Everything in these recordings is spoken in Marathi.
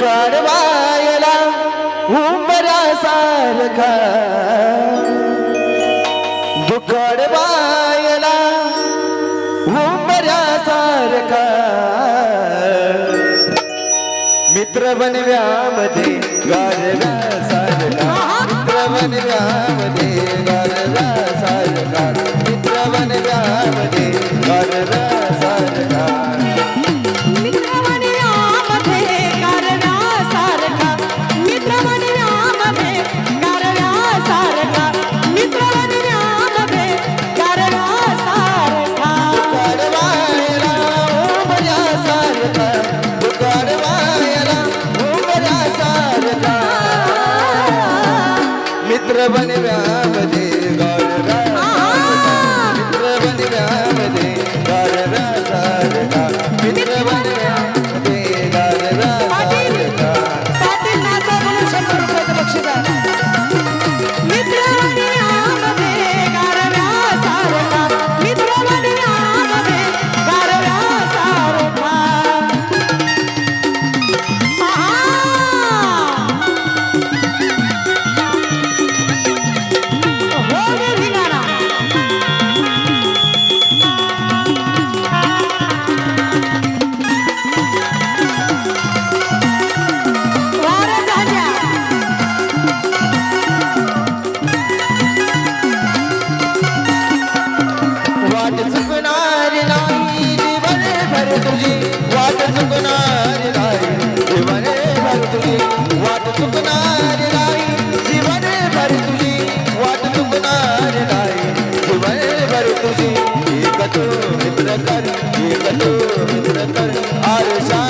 कडवायला उमरासारखा दुकडवायला उमरासारखा मित्र बनव्यामध्ये गारव्यासारखा मित्र बनव्यामध्ये. तू मित्र कर एक तू मित्र कर आरशा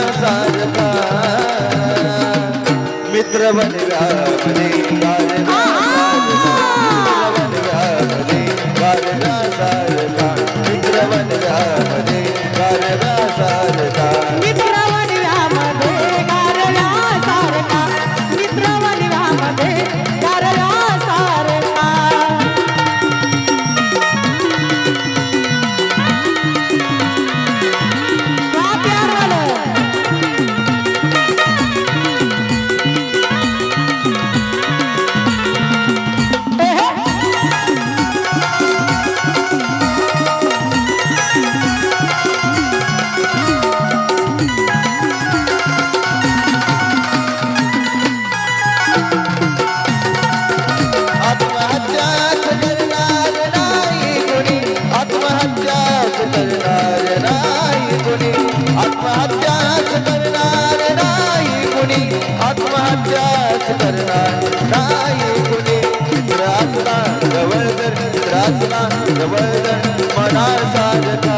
वर्धन मना साधता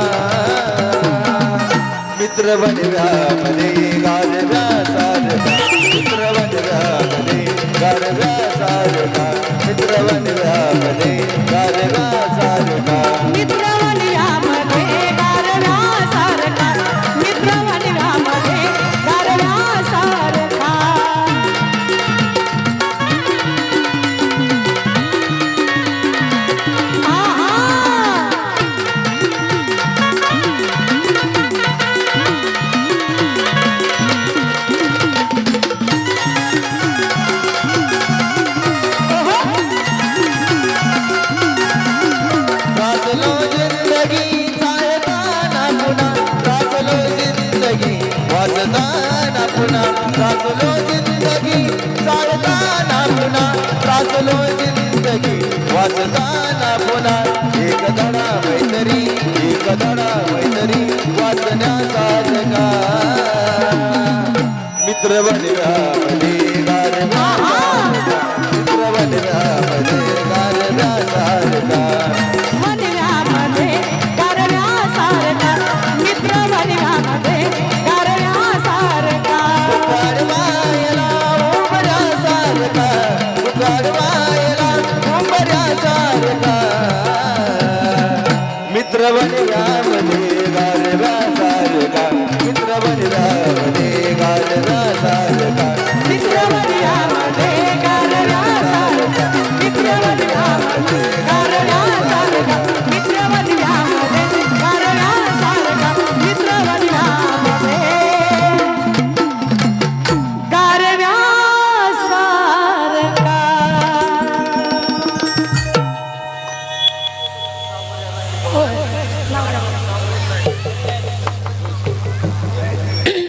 मित्र बनव्या मध्ये गारव्या साधता मित्र बनव्या गारव्या त्रासलो जिंदगी चालताना पुन्हा. त्रासलो जिंदगी वाचताना पुन्हा. एक धडा मैतरी एक धडा मैतरी वाचण्याचा जगा मित्र बने